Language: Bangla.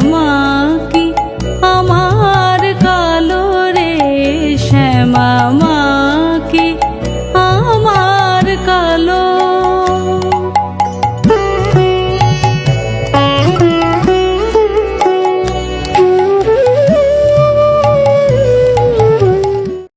吗？